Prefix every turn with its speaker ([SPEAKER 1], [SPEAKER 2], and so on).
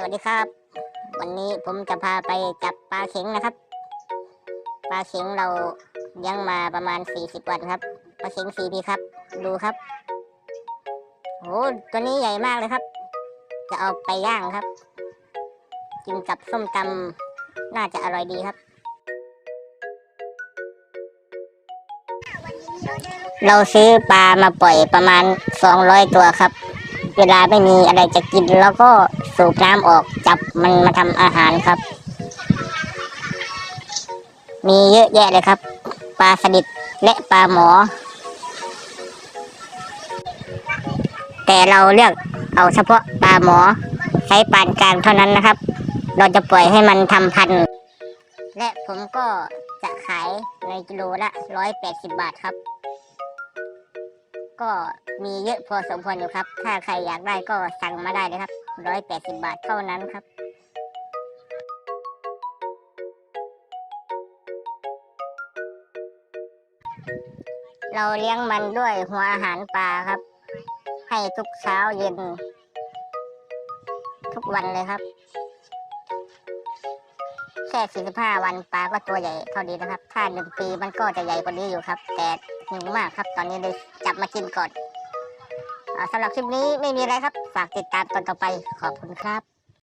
[SPEAKER 1] สวัสดีครับ วันนี้ผมจะพาไปจับปลาเข็งนะครับ ปลาเข็งเราเลี้ยังมาประมาณ 40 วันครับ ปลาเข็งสีดีครับ ดูครับโอ้ตัวนี้ใหญ่มากเลยครับ จะเอาไปย่างครับ กินกับส้มตำน่าจะอร่อยดีครับ เราซื้อปลามาปล่อยประมาณ 200 ตัวครับ เวลาไม่มีอะไรจะกินแล้วก็สูบน้ำออกจับมันมาทำอาหารครับ มีเยอะแยะเลยครับ ปลาสลิดและปลาหมอ แต่เราเลือกเอาเฉพาะปลาหมอใช้ปานกลางเท่านั้นนะครับ เราจะปล่อยให้มันทำพันธุ์และผมก็จะขายในกิโลละร้อยแปดสิบบาทครับ ก็มีเยอะพอสมควรอยู่ครับ ถ้าใครอยากได้ก็สั่งมาได้เลยครับร้อยแปดสิบาทเท่านั้นครับเราเลี้ยงมันด้วยหัวอาหารปลาครับ ให้ทุกเช้าเย็น ทุกวันเลยครับ ค่ 45 วันปลาก็ตัวใหญ่เท่านี้นะครับ ถ้าหนึ่งปีมันก็จะใหญ่กว่านี้อยู่ครับ แต่หิวมากครับ ตอนนี้เลยจับมากินก่อนสำหรับคลิปนี้ไม่มีอะไรครับ ฝากติดตามตอนต่อไปขอบคุณครับ